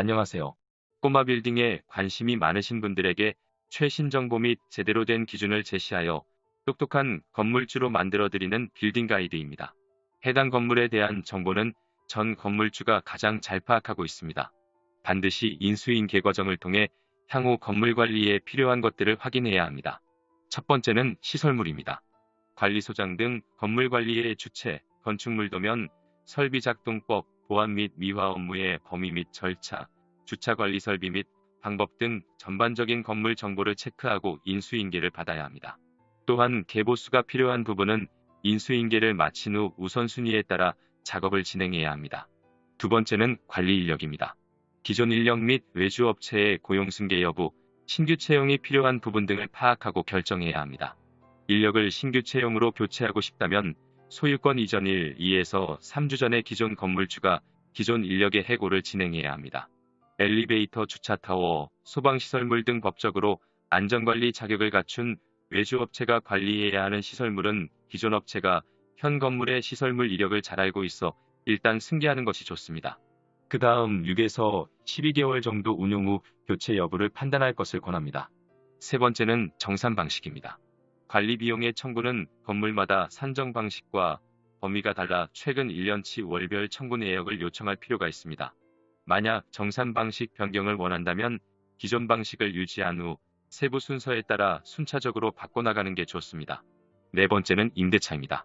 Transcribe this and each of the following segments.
안녕하세요. 꼬마 빌딩에 관심이 많으신 분들에게 최신 정보 및 제대로 된 기준을 제시하여 똑똑한 건물주로 만들어드리는 빌딩 가이드입니다. 해당 건물에 대한 정보는 전 건물주가 가장 잘 파악하고 있습니다. 반드시 인수인계 과정을 통해 향후 건물 관리에 필요한 것들을 확인해야 합니다. 첫 번째는 시설물입니다. 관리소장 등 건물 관리의 주체, 건축물 도면, 설비 작동법, 보안 및 미화 업무의 범위 및 절차, 주차 관리 설비 및 방법 등 전반적인 건물 정보를 체크하고 인수인계를 받아야 합니다. 또한 개보수가 필요한 부분은 인수인계를 마친 후 우선순위에 따라 작업을 진행해야 합니다. 두 번째는 관리 인력입니다. 기존 인력 및 외주 업체의 고용 승계 여부, 신규 채용이 필요한 부분 등을 파악하고 결정해야 합니다. 인력을 신규 채용으로 교체하고 싶다면 소유권 이전 1, 2에서 3주 전에 기존 건물주가 기존 인력의 해고를 진행해야 합니다. 엘리베이터 주차타워, 소방시설물 등 법적으로 안전관리 자격을 갖춘 외주업체가 관리해야 하는 시설물은 기존 업체가 현 건물의 시설물 이력을 잘 알고 있어 일단 승계하는 것이 좋습니다. 그 다음 6에서 12개월 정도 운용 후 교체 여부를 판단할 것을 권합니다. 세 번째는 정산 방식입니다. 관리 비용의 청구는 건물마다 산정 방식과 범위가 달라 최근 1년치 월별 청구 내역을 요청할 필요가 있습니다. 만약 정산 방식 변경을 원한다면 기존 방식을 유지한 후 세부 순서에 따라 순차적으로 바꿔나가는 게 좋습니다. 네 번째는 임대차입니다.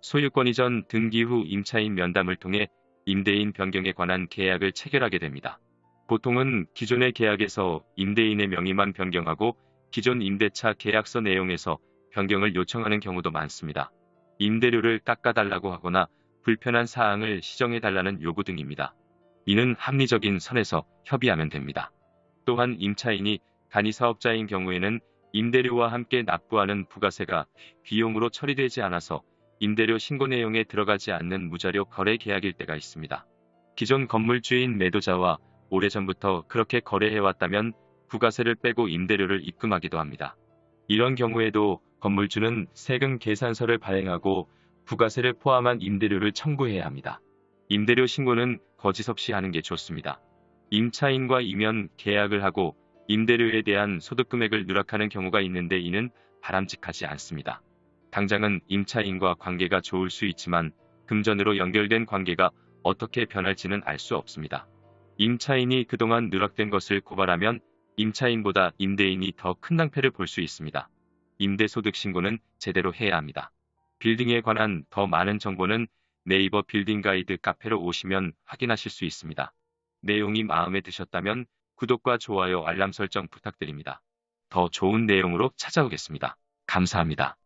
소유권 이전 등기 후 임차인 면담을 통해 임대인 변경에 관한 계약을 체결하게 됩니다. 보통은 기존의 계약에서 임대인의 명의만 변경하고 기존 임대차 계약서 내용에서 변경을 요청하는 경우도 많습니다. 임대료를 깎아달라고 하거나 불편한 사항을 시정해달라는 요구 등입니다. 이는 합리적인 선에서 협의하면 됩니다. 또한 임차인이 간이 사업자인 경우에는 임대료와 함께 납부하는 부가세가 비용으로 처리되지 않아서 임대료 신고 내용에 들어가지 않는 무자료 거래 계약일 때가 있습니다. 기존 건물주인 매도자와 오래전부터 그렇게 거래해왔다면 부가세를 빼고 임대료를 입금하기도 합니다. 이런 경우에도 건물주는 세금 계산서를 발행하고 부가세를 포함한 임대료를 청구해야 합니다. 임대료 신고는 거짓 없이 하는 게 좋습니다. 임차인과 이면 계약을 하고 임대료에 대한 소득 금액을 누락하는 경우가 있는데 이는 바람직하지 않습니다. 당장은 임차인과 관계가 좋을 수 있지만 금전으로 연결된 관계가 어떻게 변할지는 알 수 없습니다. 임차인이 그동안 누락된 것을 고발하면 임차인보다 임대인이 더 큰 낭패를 볼 수 있습니다. 임대소득 신고는 제대로 해야 합니다. 빌딩에 관한 더 많은 정보는 네이버 빌딩 가이드 카페로 오시면 확인하실 수 있습니다. 내용이 마음에 드셨다면 구독과 좋아요 알람 설정 부탁드립니다. 더 좋은 내용으로 찾아오겠습니다. 감사합니다.